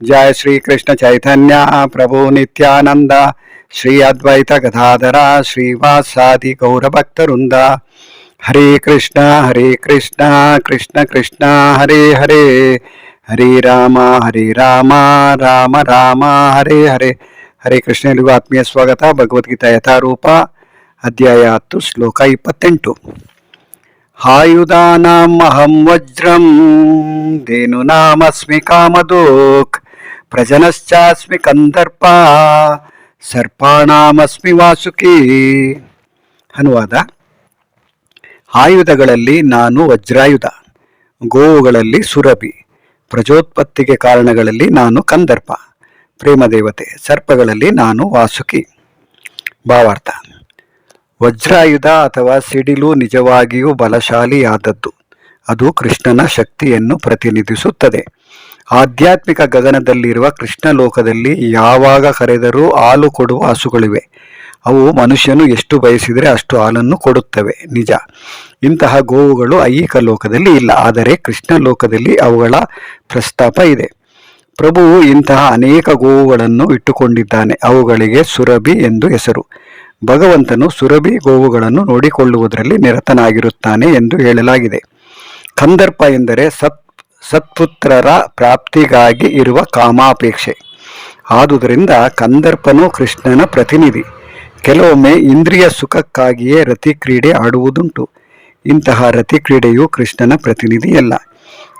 ಜಯ ಶ್ರೀ ಕೃಷ್ಣ ಚೈತನ್ಯ ಪ್ರಭು ನಿತ್ಯಾನಂದ ಶ್ರೀ ಅದ್ವೈತ ಗದಾಧರ ಶ್ರೀವಾಸಾದಿ ಗೌರಭಕ್ತವೃಂದ ಹರೇ ಕೃಷ್ಣ ಹರೇ ಕೃಷ್ಣ ಕೃಷ್ಣ ಕೃಷ್ಣ ಹರೇ ಹರೇ ಹರೇ ರಾಮ ಹರೇ ರಾಮ ರಾಮ ರಾಮ ಹರೇ ಹರೇ ಹರೇ ಕೃಷ್ಣ ಎಲ್ಲಿಗೂ ಆತ್ಮೀಯ ಸ್ವಾಗತ, ಭಗವದ್ಗೀತಾ ಯಥಾರೂಪ, ಅಧ್ಯಾಯ ಹತ್ತು, ಶ್ಲೋಕ ಇಪ್ಪತ್ತೆಂಟು. ಹಾಯುಧಾನಾಂ ಅಹಂ ವಜ್ರಂ ಧೇನುನಾಮಸ್ಮಿ ಕಾಮಧೋಕ್ ಪ್ರಜನಶ್ಚಾಸ್ಮಿ ಕಂದರ್ಪ, ಸರ್ಪಾಣಾಮಸ್ಮಿ ವಾಸುಕಿ. ಅನುವಾದ. ಆಯುಧಗಳಲ್ಲಿ ನಾನು ವಜ್ರಾಯುಧ, ಗೋವುಗಳಲ್ಲಿ ಸುರಭಿ, ಪ್ರಜೋತ್ಪತ್ತಿಗೆ ಕಾರಣಗಳಲ್ಲಿ ನಾನು ಕಂದರ್ಪ, ಪ್ರೇಮದೇವತೆ ಸರ್ಪಗಳಲ್ಲಿ ನಾನು ವಾಸುಕಿ. ಭಾವಾರ್ಥ. ವಜ್ರಾಯುಧ ಅಥವಾ ಸಿಡಿಲು ನಿಜವಾಗಿಯೂ ಬಲಶಾಲಿಯಾದದ್ದು. ಅದು ಕೃಷ್ಣನ ಶಕ್ತಿಯನ್ನು ಪ್ರತಿನಿಧಿಸುತ್ತದೆ. ಆಧ್ಯಾತ್ಮಿಕ ಗಗನದಲ್ಲಿರುವ ಕೃಷ್ಣ ಲೋಕದಲ್ಲಿ ಯಾವಾಗ ಕರೆದರೂ ಹಾಲು ಕೊಡುವ ಹಸುಗಳಿವೆ. ಅವು ಮನುಷ್ಯನು ಎಷ್ಟು ಬಯಸಿದರೆ ಅಷ್ಟು ಹಾಲನ್ನು ಕೊಡುತ್ತವೆ. ನಿಜ. ಇಂತಹ ಗೋವುಗಳು ಐಹಿಕ ಲೋಕದಲ್ಲಿ ಇಲ್ಲ. ಆದರೆ ಕೃಷ್ಣ ಲೋಕದಲ್ಲಿ ಅವುಗಳ ಪ್ರಸ್ತಾಪ ಇದೆ. ಪ್ರಭುವು ಇಂತಹ ಅನೇಕ ಗೋವುಗಳನ್ನು ಇಟ್ಟುಕೊಂಡಿದ್ದಾನೆ. ಅವುಗಳಿಗೆ ಸುರಭಿ ಎಂದು ಹೆಸರು. ಭಗವಂತನು ಸುರಭಿ ಗೋವುಗಳನ್ನು ನೋಡಿಕೊಳ್ಳುವುದರಲ್ಲಿ ನಿರತನಾಗಿರುತ್ತಾನೆ ಎಂದು ಹೇಳಲಾಗಿದೆ. ಕಂದರ್ಪ ಎಂದರೆ ಸತ್ ಸತ್ಪುತ್ರರ ಪ್ರಾಪ್ತಿಗಾಗಿ ಇರುವ ಕಾಮಾಪೇಕ್ಷೆ. ಆದುದರಿಂದ ಕಂದರ್ಪನು ಕೃಷ್ಣನ ಪ್ರತಿನಿಧಿ. ಕೆಲವೊಮ್ಮೆ ಇಂದ್ರಿಯ ಸುಖಕ್ಕಾಗಿಯೇ ರತಿ ಕ್ರೀಡೆ ಆಡುವುದುಂಟು. ಇಂತಹ ರತಿ ಕ್ರೀಡೆಯು ಕೃಷ್ಣನ ಪ್ರತಿನಿಧಿಯಲ್ಲ.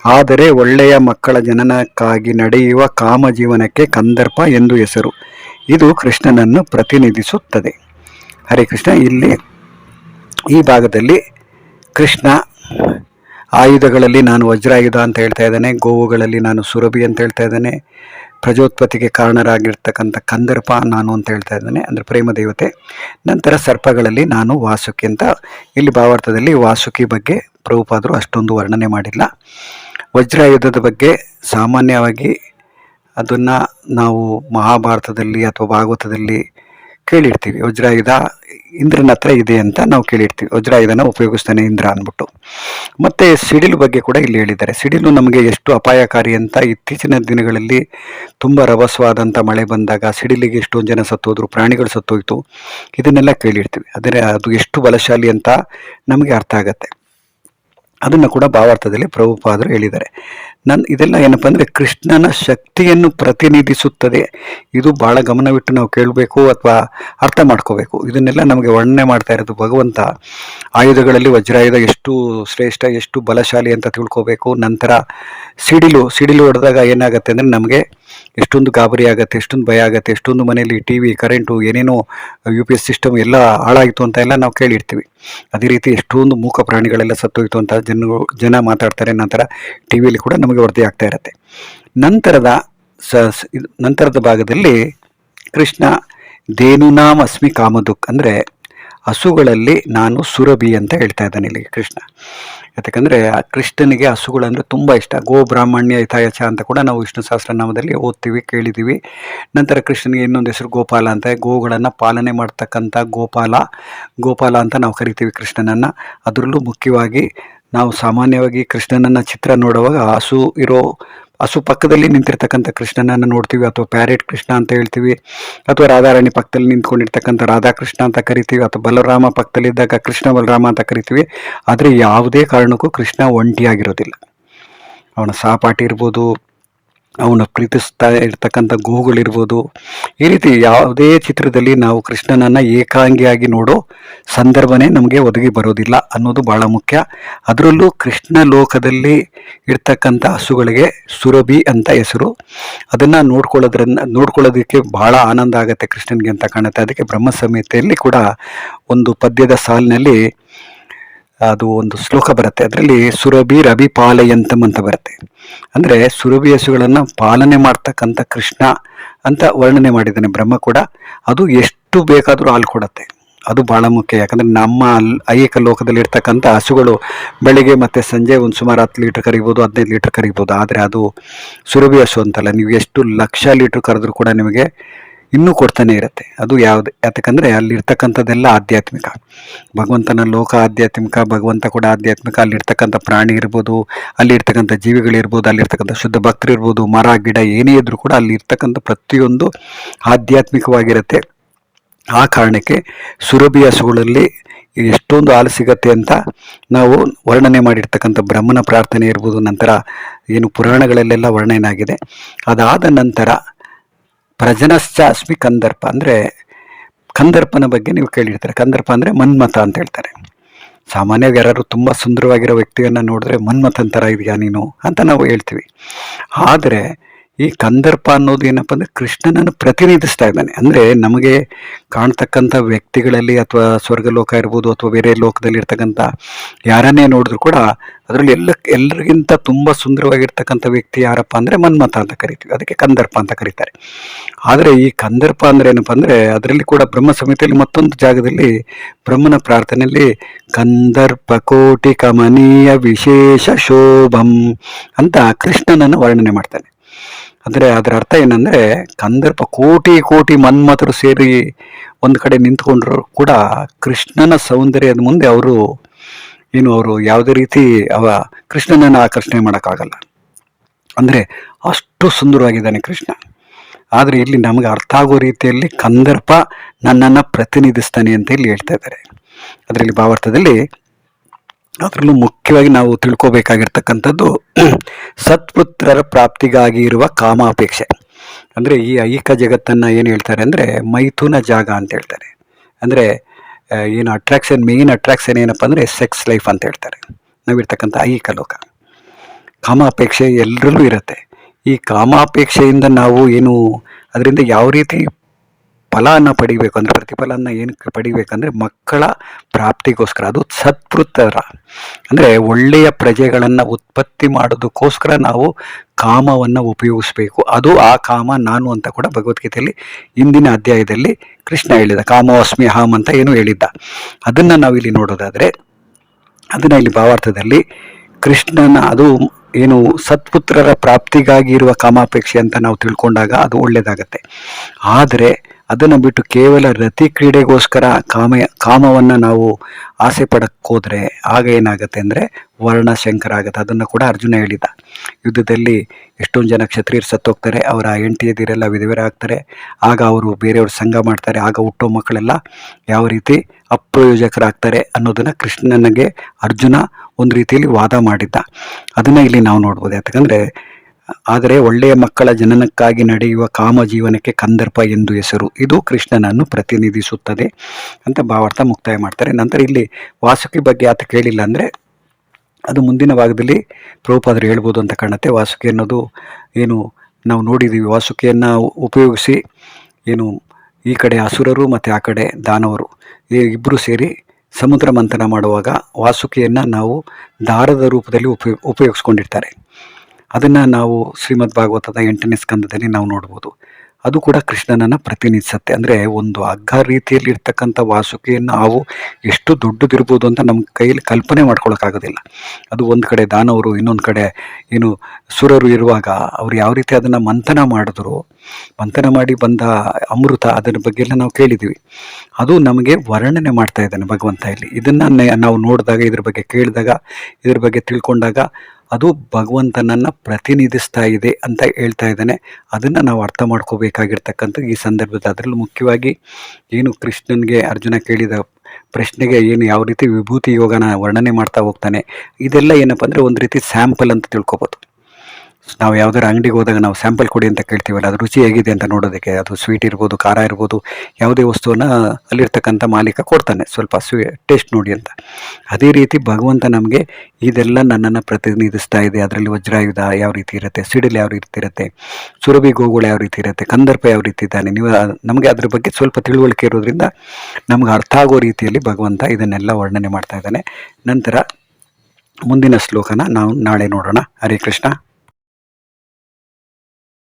ಆದರೆ ಒಳ್ಳೆಯ ಮಕ್ಕಳ ಜನನಕ್ಕಾಗಿ ನಡೆಯುವ ಕಾಮ ಜೀವನಕ್ಕೆ ಕಂದರ್ಪ ಎಂದು ಹೆಸರು. ಇದು ಕೃಷ್ಣನನ್ನು ಪ್ರತಿನಿಧಿಸುತ್ತದೆ. ಹರೇ ಕೃಷ್ಣ, ಇಲ್ಲಿ ಈ ಭಾಗದಲ್ಲಿ ಕೃಷ್ಣ ಆಯುಧಗಳಲ್ಲಿ ನಾನು ವಜ್ರಾಯುಧ ಅಂತ ಹೇಳ್ತಾ ಇದ್ದೇನೆ, ಗೋವುಗಳಲ್ಲಿ ನಾನು ಸುರಭಿ ಅಂತ ಹೇಳ್ತಾ ಇದ್ದೇನೆ, ಪ್ರಜೋತ್ಪತ್ತಿಗೆ ಕಾರಣರಾಗಿರ್ತಕ್ಕಂಥ ಕಂದರ್ಪ ನಾನು ಅಂತ ಹೇಳ್ತಾ ಇದ್ದೇನೆ. ಅಂದರೆ ಪ್ರೇಮ ದೇವತೆ. ನಂತರ ಸರ್ಪಗಳಲ್ಲಿ ನಾನು ವಾಸುಕಿ ಅಂತ. ಇಲ್ಲಿ ಭಾವಾರ್ಥದಲ್ಲಿ ವಾಸುಕಿ ಬಗ್ಗೆ ಪ್ರಭುಪಾದರು ಅಷ್ಟೊಂದು ವರ್ಣನೆ ಮಾಡಿಲ್ಲ. ವಜ್ರಾಯುಧದ ಬಗ್ಗೆ ಸಾಮಾನ್ಯವಾಗಿ ಅದನ್ನು ನಾವು ಮಹಾಭಾರತದಲ್ಲಿ ಅಥವಾ ಭಾಗವತದಲ್ಲಿ ಕೇಳಿರ್ತೀವಿ. ವಜ್ರಾಯುಧ ಇಂದ್ರನ ಹತ್ರ ಇದೆ ಅಂತ ನಾವು ಕೇಳಿರ್ತೀವಿ. ವಜ್ರಾಯುಧನ ಉಪಯೋಗಿಸ್ತಾನೆ ಇಂದ್ರ ಅಂದ್ಬಿಟ್ಟು. ಮತ್ತೆ ಸಿಡಿಲು ಬಗ್ಗೆ ಕೂಡ ಇಲ್ಲಿ ಹೇಳಿದ್ದಾರೆ. ಸಿಡಿಲು ನಮಗೆ ಎಷ್ಟು ಅಪಾಯಕಾರಿ ಅಂತ ಇತ್ತೀಚಿನ ದಿನಗಳಲ್ಲಿ ತುಂಬ ರಭಸವಾದಂಥ ಮಳೆ ಬಂದಾಗ ಸಿಡಿಲಿಗೆ ಎಷ್ಟೊಂದು ಜನ ಸತ್ತೋದ್ರು, ಪ್ರಾಣಿಗಳು ಸತ್ತೋಯ್ತು. ಇದನ್ನೆಲ್ಲ ಕೇಳಿರ್ತೀವಿ. ಆದರೆ ಅದು ಎಷ್ಟು ಬಲಶಾಲಿ ಅಂತ ನಮಗೆ ಅರ್ಥ ಆಗತ್ತೆ. ಅದನ್ನು ಕೂಡ ಭಾವಾರ್ಥದಲ್ಲಿ ಪ್ರಭುಪಾದರು ಹೇಳಿದ್ದಾರೆ. ನನ್ನ ಇದೆಲ್ಲ ಏನಪ್ಪ ಅಂದರೆ ಕೃಷ್ಣನ ಶಕ್ತಿಯನ್ನು ಪ್ರತಿನಿಧಿಸುತ್ತದೆ. ಇದು ಭಾಳ ಗಮನವಿಟ್ಟು ನಾವು ಕೇಳಬೇಕು ಅಥವಾ ಅರ್ಥ ಮಾಡ್ಕೋಬೇಕು. ಇದನ್ನೆಲ್ಲ ನಮಗೆ ವರ್ಣನೆ ಮಾಡ್ತಾ ಇರೋದು ಭಗವಂತ. ಆಯುಧಗಳಲ್ಲಿ ವಜ್ರಾಯುಧ ಎಷ್ಟು ಶ್ರೇಷ್ಠ, ಎಷ್ಟು ಬಲಶಾಲಿ ಅಂತ ತಿಳ್ಕೋಬೇಕು. ನಂತರ ಸಿಡಿಲು ಸಿಡಿಲು ಹೊಡೆದಾಗ ಏನಾಗುತ್ತೆ ಅಂದರೆ ನಮಗೆ ಎಷ್ಟೊಂದು ಗಾಬರಿ ಆಗುತ್ತೆ, ಎಷ್ಟೊಂದು ಭಯ ಆಗುತ್ತೆ, ಎಷ್ಟೊಂದು ಮನೆಯಲ್ಲಿ ಟಿ ವಿ ಕರೆಂಟು, ಏನೇನೋ ಯು ಪಿ ಎಸ್ ಸಿಸ್ಟಮ್ ಎಲ್ಲ ಹಾಳಾಯಿತು ಅಂತ ಎಲ್ಲ ನಾವು ಕೇಳಿರ್ತೀವಿ. ಅದೇ ರೀತಿ ಎಷ್ಟೊಂದು ಮೂಕ ಪ್ರಾಣಿಗಳೆಲ್ಲ ಸತ್ತೋಯ್ತು ಅಂತ ಜನ ಜನ ಮಾತಾಡ್ತಾರೆ, ನಂತರ ಟಿ ವಿಯಲ್ಲಿ ಕೂಡ ನಮಗೆ ವರದಿ ಆಗ್ತಾ ಇರುತ್ತೆ. ನಂತರದ ಸ ನಂತರದ ಭಾಗದಲ್ಲಿ ಕೃಷ್ಣ ಧೇನುನಾಮ್ ಅಸ್ಮಿ ಕಾಮದುಕ್ ಅಂದರೆ ಹಸುಗಳಲ್ಲಿ ನಾನು ಸುರಭಿ ಅಂತ ಹೇಳ್ತಾ ಇದ್ದಾನೆ ಇಲ್ಲಿ ಕೃಷ್ಣ. ಯಾಕಂದರೆ ಕೃಷ್ಣನಿಗೆ ಹಸುಗಳಂದರೆ ತುಂಬ ಇಷ್ಟ. ಗೋ ಬ್ರಾಹ್ಮಣ್ಯ ಹಿತಾಯಚ ಅಂತ ಕೂಡ ನಾವು ವಿಷ್ಣು ಸಹಸ್ರನಾಮದಲ್ಲಿ ಓದ್ತೀವಿ, ಕೇಳಿದ್ದೀವಿ. ನಂತರ ಕೃಷ್ಣನಿಗೆ ಇನ್ನೊಂದು ಹೆಸರು ಗೋಪಾಲ ಅಂತ. ಗೋಗಳನ್ನು ಪಾಲನೆ ಮಾಡ್ತಕ್ಕಂಥ ಗೋಪಾಲ ಗೋಪಾಲ ಅಂತ ನಾವು ಕರಿತೀವಿ ಕೃಷ್ಣನನ್ನು. ಅದರಲ್ಲೂ ಮುಖ್ಯವಾಗಿ ನಾವು ಸಾಮಾನ್ಯವಾಗಿ ಕೃಷ್ಣನನ್ನು ಚಿತ್ರ ನೋಡುವಾಗ ಹಸು ಇರೋ ಹಸು ಪಕ್ಕದಲ್ಲಿ ನಿಂತಿರ್ತಕ್ಕಂಥ ಕೃಷ್ಣನನ್ನು ನೋಡ್ತೀವಿ, ಅಥವಾ ಪ್ಯಾರೆಟ್ ಕೃಷ್ಣ ಅಂತ ಹೇಳ್ತೀವಿ, ಅಥವಾ ರಾಧಾರಾಣಿ ಪಕ್ಕದಲ್ಲಿ ನಿಂತ್ಕೊಂಡಿರ್ತಕ್ಕಂಥ ರಾಧಾಕೃಷ್ಣ ಅಂತ ಕರಿತೀವಿ, ಅಥವಾ ಬಲರಾಮ ಪಕ್ಕದಲ್ಲಿದ್ದಾಗ ಕೃಷ್ಣ ಬಲರಾಮ ಅಂತ ಕರಿತೀವಿ, ಆದರೆ ಯಾವುದೇ ಕಾರಣಕ್ಕೂ ಕೃಷ್ಣ ಒಂಟಿಯಾಗಿರೋದಿಲ್ಲ. ಅವನ ಸಹಪಾಠಿ ಇರ್ಬೋದು ಅವನ ಪ್ರೀತಿಸ್ತಾ ಇರ್ತಕ್ಕಂಥ ಗೋವುಗಳಿರ್ಬೋದು ಈ ರೀತಿ ಯಾವುದೇ ಚಿತ್ರದಲ್ಲಿ ನಾವು ಕೃಷ್ಣನನ್ನು ಏಕಾಂಗಿಯಾಗಿ ನೋಡೋ ಸಂದರ್ಭನೇ ನಮಗೆ ಒದಗಿ ಬರೋದಿಲ್ಲ ಅನ್ನೋದು ಬಹಳ ಮುಖ್ಯ. ಅದರಲ್ಲೂ ಕೃಷ್ಣ ಲೋಕದಲ್ಲಿ ಇರ್ತಕ್ಕಂಥ ಹಸುಗಳಿಗೆ ಸುರಭಿ ಅಂತ ಹೆಸರು. ಅದನ್ನು ನೋಡ್ಕೊಳ್ಳೋದ್ರನ್ನ, ನೋಡ್ಕೊಳ್ಳೋದಕ್ಕೆ ಬಹಳ ಆನಂದ ಆಗುತ್ತೆ ಕೃಷ್ಣನಿಗೆ ಅಂತ ಕಾಣುತ್ತೆ. ಅದಕ್ಕೆ ಬ್ರಹ್ಮ ಸಂಹಿತೆಯಲ್ಲಿ ಕೂಡ ಒಂದು ಪದ್ಯದ ಸಾಲಿನಲ್ಲಿ ಅದು ಒಂದು ಶ್ಲೋಕ ಬರುತ್ತೆ. ಅದರಲ್ಲಿ ಸುರಭಿ ರವಿ ಪಾಲಯಂತಂ ಅಂತ ಬರುತ್ತೆ. ಅಂದರೆ ಸುರಭಿ ಹಸುಗಳನ್ನು ಪಾಲನೆ ಮಾಡ್ತಕ್ಕಂಥ ಕೃಷ್ಣ ಅಂತ ವರ್ಣನೆ ಮಾಡಿದ್ದಾನೆ ಬ್ರಹ್ಮ ಕೂಡ. ಅದು ಎಷ್ಟು ಬೇಕಾದರೂ ಹಾಲು ಕೊಡುತ್ತೆ. ಅದು ಬಹಳ ಮುಖ್ಯ. ಯಾಕಂದ್ರೆ ನಮ್ಮ ಐಕ ಲೋಕದಲ್ಲಿ ಇರ್ತಕ್ಕಂಥ ಹಸುಗಳು ಬೆಳಿಗ್ಗೆ ಮತ್ತೆ ಸಂಜೆ ಒಂದು ಸುಮಾರು ಹತ್ತು ಲೀಟರ್ ಕರಿಬೋದು, ಹದಿನೈದು ಲೀಟರ್ ಕರಿಬೋದು. ಆದರೆ ಅದು ಸುರಭಿ ಹಸು ಅಂತಲ್ಲ. ನೀವು ಎಷ್ಟು ಲಕ್ಷ ಲೀಟರ್ ಕರೆದ್ರೂ ಕೂಡ ನಿಮಗೆ ಇನ್ನೂ ಕೊಡ್ತಾನೆ ಇರುತ್ತೆ. ಅದು ಯಾವುದು? ಯಾತಕ್ಕಂದ್ರೆ ಅಲ್ಲಿರ್ತಕ್ಕಂಥದ್ದೆಲ್ಲ ಆಧ್ಯಾತ್ಮಿಕ. ಭಗವಂತನ ಲೋಕ ಆಧ್ಯಾತ್ಮಿಕ, ಭಗವಂತ ಕೂಡ ಆಧ್ಯಾತ್ಮಿಕ. ಅಲ್ಲಿರ್ತಕ್ಕಂಥ ಪ್ರಾಣಿ ಇರ್ಬೋದು, ಅಲ್ಲಿರ್ತಕ್ಕಂಥ ಜೀವಿಗಳಿರ್ಬೋದು, ಅಲ್ಲಿರ್ತಕ್ಕಂಥ ಶುದ್ಧ ಭಕ್ತರು ಇರ್ಬೋದು, ಮರ, ಗಿಡ ಏನೇ ಇದ್ರೂ ಕೂಡ ಅಲ್ಲಿ ಇರ್ತಕ್ಕಂಥ ಪ್ರತಿಯೊಂದು ಆಧ್ಯಾತ್ಮಿಕವಾಗಿರುತ್ತೆ. ಆ ಕಾರಣಕ್ಕೆ ಸುರಭಿ ಹಸುಗಳಲ್ಲಿ ಎಷ್ಟೊಂದು ಹಾಲು ಸಿಗತ್ತೆ ಅಂತ ನಾವು ವರ್ಣನೆ ಮಾಡಿರ್ತಕ್ಕಂಥ ಬ್ರಹ್ಮನ ಪ್ರಾರ್ಥನೆ ಇರ್ಬೋದು, ನಂತರ ಏನು ಪುರಾಣಗಳಲ್ಲೆಲ್ಲ ವರ್ಣನೆ ಆಗಿದೆ ಅದಾದ ನಂತರ ಪ್ರಜನಶ್ಚ ಅಸ್ಮಿ ಕಂದರ್ಪ ಅಂದರೆ ಕಂದರ್ಪನ ಬಗ್ಗೆ ನೀವು ಕೇಳಿರ್ತಾರೆ. ಕಂದರ್ಪ ಅಂದರೆ ಮನ್ಮಥ ಅಂತ ಹೇಳ್ತಾರೆ. ಸಾಮಾನ್ಯವಾಗಿ ಯಾರು ತುಂಬ ಸುಂದರವಾಗಿರೋ ವ್ಯಕ್ತಿಯನ್ನು ನೋಡಿದ್ರೆ ಮನ್ಮಥನ ಥರ ಇದೆಯಾ ನೀನು ಅಂತ ನಾವು ಹೇಳ್ತೀವಿ. ಆದರೆ ಈ ಕಂದರ್ಪ ಅನ್ನೋದು ಏನಪ್ಪ ಅಂದರೆ ಕೃಷ್ಣನನ್ನು ಪ್ರತಿನಿಧಿಸ್ತಾ ಇದ್ದಾನೆ. ಅಂದರೆ ನಮಗೆ ಕಾಣ್ತಕ್ಕಂಥ ವ್ಯಕ್ತಿಗಳಲ್ಲಿ ಅಥವಾ ಸ್ವರ್ಗಲೋಕ ಇರ್ಬೋದು ಅಥವಾ ಬೇರೆ ಲೋಕದಲ್ಲಿ ಇರ್ತಕ್ಕಂಥ ಯಾರನ್ನೇ ನೋಡಿದ್ರು ಕೂಡ ಅದರಲ್ಲಿ ಎಲ್ಲ, ಎಲ್ಲರಿಗಿಂತ ತುಂಬ ಸುಂದರವಾಗಿರ್ತಕ್ಕಂಥ ವ್ಯಕ್ತಿ ಯಾರಪ್ಪ ಅಂದರೆ ಮನ್ಮಥ ಅಂತ ಕರಿತೀವಿ. ಅದಕ್ಕೆ ಕಂದರ್ಪ ಅಂತ ಕರೀತಾರೆ. ಆದರೆ ಈ ಕಂದರ್ಪ ಅಂದ್ರೆ ಏನಪ್ಪ ಅಂದರೆ ಅದರಲ್ಲಿ ಕೂಡ ಬ್ರಹ್ಮ ಸಮಿತಿಯಲ್ಲಿ ಮತ್ತೊಂದು ಜಾಗದಲ್ಲಿ ಬ್ರಹ್ಮನ ಪ್ರಾರ್ಥನೆಯಲ್ಲಿ ಕಂದರ್ಪ ಕೋಟಿ ಕಮನೀಯ ವಿಶೇಷ ಶೋಭಂ ಅಂತ ಕೃಷ್ಣನನ್ನು ವರ್ಣನೆ ಮಾಡ್ತಾನೆ. ಅಂದರೆ ಅದರ ಅರ್ಥ ಏನಂದರೆ ಕಂದರ್ಪ ಕೋಟಿ ಕೋಟಿ ಮನ್ಮಥರು ಸೇರಿ ಒಂದು ಕಡೆ ನಿಂತ್ಕೊಂಡ್ರು ಕೂಡ ಕೃಷ್ಣನ ಸೌಂದರ್ಯದ ಮುಂದೆ ಅವರು ಏನು ಅವರು ಯಾವುದೇ ರೀತಿ ಅವ ಕೃಷ್ಣನನ್ನು ಆಕರ್ಷಣೆ ಮಾಡೋಕ್ಕಾಗಲ್ಲ. ಅಂದರೆ ಅಷ್ಟು ಸುಂದರವಾಗಿದ್ದಾನೆ ಕೃಷ್ಣ. ಆದರೆ ಇಲ್ಲಿ ನಮಗೆ ಅರ್ಥ ಆಗೋ ರೀತಿಯಲ್ಲಿ ಕಂದರ್ಪ ನನ್ನನ್ನು ಪ್ರತಿನಿಧಿಸ್ತಾನೆ ಅಂತ ಇಲ್ಲಿ ಹೇಳ್ತಾ ಇದ್ದಾರೆ. ಅದರಲ್ಲಿ ಭಾವಾರ್ಥದಲ್ಲಿ ಅದರಲ್ಲೂ ಮುಖ್ಯವಾಗಿ ನಾವು ತಿಳ್ಕೊಬೇಕಾಗಿರ್ತಕ್ಕಂಥದ್ದು ಸತ್ಪುತ್ರರ ಪ್ರಾಪ್ತಿಗಾಗಿ ಇರುವ ಕಾಮಾಪೇಕ್ಷೆ. ಅಂದರೆ ಈ ಐಹಿಕ ಜಗತ್ತನ್ನು ಏನು ಹೇಳ್ತಾರೆ ಅಂದರೆ ಮೈಥುನ ಜಾಗ ಅಂತ ಹೇಳ್ತಾರೆ. ಅಂದರೆ ಏನು ಅಟ್ರಾಕ್ಷನ್ ಮೇಯ್ನ್ ಅಟ್ರಾಕ್ಷನ್ ಏನಪ್ಪ ಅಂದರೆ ಸೆಕ್ಸ್ ಲೈಫ್ ಅಂತ ಹೇಳ್ತಾರೆ. ನಾವಿರ್ತಕ್ಕಂಥ ಐಹಿಕ ಲೋಕ. ಕಾಮಾಪೇಕ್ಷೆ ಎಲ್ಲರಲ್ಲೂ ಇರುತ್ತೆ. ಈ ಕಾಮಾಪೇಕ್ಷೆಯಿಂದ ನಾವು ಏನು, ಅದರಿಂದ ಯಾವ ರೀತಿ ಫಲನ ಪಡಿಬೇಕು ಅಂದರೆ ಪ್ರತಿಫಲನ ಏನಕ್ಕೆ ಪಡಿಬೇಕಂದ್ರೆ, ಮಕ್ಕಳ ಪ್ರಾಪ್ತಿಗೋಸ್ಕರ, ಅದು ಸತ್ಪೃತರ ಅಂದರೆ ಒಳ್ಳೆಯ ಪ್ರಜೆಗಳನ್ನು ಉತ್ಪತ್ತಿ ಮಾಡೋದಕ್ಕೋಸ್ಕರ ನಾವು ಕಾಮವನ್ನು ಉಪಯೋಗಿಸ್ಬೇಕು. ಅದು ಆ ಕಾಮ ನಾನು ಅಂತ ಕೂಡ ಭಗವದ್ಗೀತೆಯಲ್ಲಿ ಇಂದಿನ ಅಧ್ಯಾಯದಲ್ಲಿ ಕೃಷ್ಣ ಹೇಳಿದ ಕಾಮವಸ್ಮಿ ಅಹಂ ಅಂತ ಏನು ಹೇಳಿದ್ದ. ಅದನ್ನು ನಾವಿಲ್ಲಿ ನೋಡೋದಾದರೆ, ಅದನ್ನು ಇಲ್ಲಿ ಭಾವಾರ್ಥದಲ್ಲಿ ಕೃಷ್ಣನ ಅದು ಏನು ಸತ್ಪುತ್ರರ ಪ್ರಾಪ್ತಿಗಾಗಿ ಇರುವ ಕಾಮಾಪೇಕ್ಷೆ ಅಂತ ನಾವು ತಿಳ್ಕೊಂಡಾಗ ಅದು ಒಳ್ಳೆಯದಾಗತ್ತೆ ಆದರೆ ಅದನ್ನು ಬಿಟ್ಟು ಕೇವಲ ರತಿ ಕ್ರೀಡೆಗೋಸ್ಕರ ಕಾಮ, ಕಾಮವನ್ನು ನಾವು ಆಸೆ ಪಡಕ್ಕೆ ಹೋದರೆ ಆಗ ಏನಾಗುತ್ತೆ ಅಂದರೆ ವರ್ಣ ಶಂಕರ ಆಗುತ್ತೆ. ಅದನ್ನು ಕೂಡ ಅರ್ಜುನ ಹೇಳಿದ. ಯುದ್ಧದಲ್ಲಿ ಎಷ್ಟೊಂದು ಜನ ಕ್ಷತ್ರಿಯರು ಸತ್ತೋಗ್ತಾರೆ, ಅವರ ಹೆಂಡತಿಯದಿರೆಲ್ಲ ವಿಧವೆರಾಗ್ತಾರೆ ಆಗ ಅವರು ಬೇರೆಯವ್ರ ಸಂಘ ಮಾಡ್ತಾರೆ, ಆಗ ಹುಟ್ಟೋ ಮಕ್ಕಳೆಲ್ಲ ಯಾವ ರೀತಿ ಅಪ್ರಯೋಜಕರಾಗ್ತಾರೆ ಅನ್ನೋದನ್ನು ಕೃಷ್ಣನಿಗೆ ಅರ್ಜುನ ಒಂದು ರೀತಿಯಲ್ಲಿ ವಾದ ಮಾಡಿದ್ದ. ಅದನ್ನು ಇಲ್ಲಿ ನಾವು ನೋಡ್ಬೋದು. ಯಾಕಂದರೆ ಆದರೆ ಒಳ್ಳೆಯ ಮಕ್ಕಳ ಜನನಕ್ಕಾಗಿ ನಡೆಯುವ ಕಾಮ ಜೀವನಕ್ಕೆ ಕಂದರ್ಪ ಎಂದು ಹೆಸರು. ಇದು ಕೃಷ್ಣನನ್ನು ಪ್ರತಿನಿಧಿಸುತ್ತದೆ ಅಂತ ಭಾವಾರ್ಥ ಮುಕ್ತಾಯ ಮಾಡ್ತಾರೆ. ನಂತರ ಇಲ್ಲಿ ವಾಸುಕಿ ಬಗ್ಗೆ ಆತ ಕೇಳಿಲ್ಲ ಅಂದರೆ ಅದು ಮುಂದಿನ ಭಾಗದಲ್ಲಿ ಪ್ರಭುಪಾದರು ಹೇಳ್ಬೋದು ಅಂತ ಕಾಣುತ್ತೆ. ವಾಸುಕಿ ಅನ್ನೋದು ಏನು ನಾವು ನೋಡಿದ್ದೀವಿ ವಾಸುಕಿಯನ್ನು ಉಪಯೋಗಿಸಿ ಏನು ಈ ಕಡೆ ಅಸುರರು ಮತ್ತು ಆ ಕಡೆ ದಾನವರು ಇಬ್ಬರು ಸೇರಿ ಸಮುದ್ರ ಮಂಥನ ಮಾಡುವಾಗ ವಾಸುಕಿಯನ್ನು ನಾವು ದಾರದ ರೂಪದಲ್ಲಿ ಉಪಯೋಗ ಉಪಯೋಗಿಸ್ಕೊಂಡಿರ್ತಾರೆ. ಅದನ್ನು ನಾವು ಶ್ರೀಮದ್ ಭಾಗವತದ ಎಂಟನೇ ಸ್ಕಂದದಲ್ಲಿ ನಾವು ನೋಡ್ಬೋದು. ಅದು ಕೂಡ ಕೃಷ್ಣನನ್ನು ಪ್ರತಿನಿಧಿಸುತ್ತೆ. ಅಂದರೆ ಒಂದು ಹಗ್ಗ ರೀತಿಯಲ್ಲಿ ಇರ್ತಕ್ಕಂಥ ವಾಸುಕಿಯನ್ನು ನಾವು ಎಷ್ಟು ದೊಡ್ಡದಿರ್ಬೋದು ಅಂತ ನಮ್ಮ ಕೈಯಲ್ಲಿ ಕಲ್ಪನೆ ಮಾಡ್ಕೊಳ್ಳೋಕ್ಕಾಗೋದಿಲ್ಲ ಅದು ಒಂದು ಕಡೆ ದಾನವರು, ಇನ್ನೊಂದು ಕಡೆ ಏನು ಸುರರು ಇರುವಾಗ ಅವ್ರು ಯಾವ ರೀತಿ ಅದನ್ನು ಮಂಥನ ಮಾಡಿದ್ರು, ಮಂಥನ ಮಾಡಿ ಬಂದ ಅಮೃತ ಅದರ ಬಗ್ಗೆ ಎಲ್ಲ ನಾವು ಕೇಳಿದ್ದೀವಿ. ಅದು ನಮಗೆ ವರ್ಣನೆ ಮಾಡ್ತಾ ಇದ್ದಾನೆ ಭಗವಂತ ಇಲ್ಲಿ. ಇದನ್ನು ನಾವು ನೋಡಿದಾಗ, ಇದ್ರ ಬಗ್ಗೆ ಕೇಳಿದಾಗ, ಇದ್ರ ಬಗ್ಗೆ ತಿಳ್ಕೊಂಡಾಗ ಅದು ಭಗವಂತನನ್ನು ಪ್ರತಿನಿಧಿಸ್ತಾ ಇದೆ ಅಂತ ಹೇಳ್ತಾ ಇದ್ದಾನೆ. ಅದನ್ನು ನಾವು ಅರ್ಥ ಮಾಡ್ಕೋಬೇಕಾಗಿರ್ತಕ್ಕಂಥ ಈ ಸಂದರ್ಭದ ಅದರಲ್ಲೂ ಮುಖ್ಯವಾಗಿ ಏನು ಕೃಷ್ಣನಿಗೆ, ಅರ್ಜುನ ಕೇಳಿದ ಪ್ರಶ್ನೆಗೆ ಏನು ಯಾವ ರೀತಿ ವಿಭೂತಿ ಯೋಗನ ವರ್ಣನೆ ಮಾಡ್ತಾ ಹೋಗ್ತಾನೆ, ಇದೆಲ್ಲ ಏನಪ್ಪ ಅಂದರೆ ಒಂದು ರೀತಿ ಸ್ಯಾಂಪಲ್ ಅಂತ ತಿಳ್ಕೊಬೋದು. ನಾವು ಯಾವ್ದಾರು ಅಂಗಡಿಗೆ ಹೋದಾಗ ನಾವು ಸ್ಯಾಂಪಲ್ ಕೊಡಿ ಅಂತ ಕೇಳ್ತೀವಲ್ಲ, ಅದು ರುಚಿ ಹೇಗಿದೆ ಅಂತ ನೋಡೋದಕ್ಕೆ, ಅದು ಸ್ವೀಟ್ ಇರ್ಬೋದು, ಖಾರ ಇರ್ಬೋದು, ಯಾವುದೇ ವಸ್ತುವನ್ನು ಅಲ್ಲಿರ್ತಕ್ಕಂಥ ಮಾಲೀಕ ಕೊಡ್ತಾನೆ. ಸ್ವಲ್ಪ ಸ್ವೀ ಟೇಸ್ಟ್ ನೋಡಿ ಅಂತ. ಅದೇ ರೀತಿ ಭಗವಂತ ನಮಗೆ ಇದೆಲ್ಲ ನನ್ನನ್ನು ಪ್ರತಿನಿಧಿಸ್ತಾ ಇದೆ. ಅದರಲ್ಲಿ ವಜ್ರಾಯುಧ ಯಾವ ರೀತಿ ಇರುತ್ತೆ, ಸಿಡಿಲ್ ಯಾವ ರೀತಿ ಇರುತ್ತೆ ಸುರಭಿ ಗೋಗುಳ ಯಾವ ರೀತಿ ಇರುತ್ತೆ, ಕಂದರ್ಪ ಯಾವ ರೀತಿ ಇದ್ದಾನೆ, ನೀವು ನಮಗೆ ಅದ್ರ ಬಗ್ಗೆ ಸ್ವಲ್ಪ ತಿಳುವಳಿಕೆ ಇರೋದ್ರಿಂದ ನಮ್ಗೆ ಅರ್ಥ ಆಗೋ ರೀತಿಯಲ್ಲಿ ಭಗವಂತ ಇದನ್ನೆಲ್ಲ ವರ್ಣನೆ ಮಾಡ್ತಾ ಇದ್ದಾನೆ. ನಂತರ ಮುಂದಿನ ಶ್ಲೋಕನ ನಾವು ನಾಳೆ ನೋಡೋಣ. ಹರೇ ಕೃಷ್ಣ.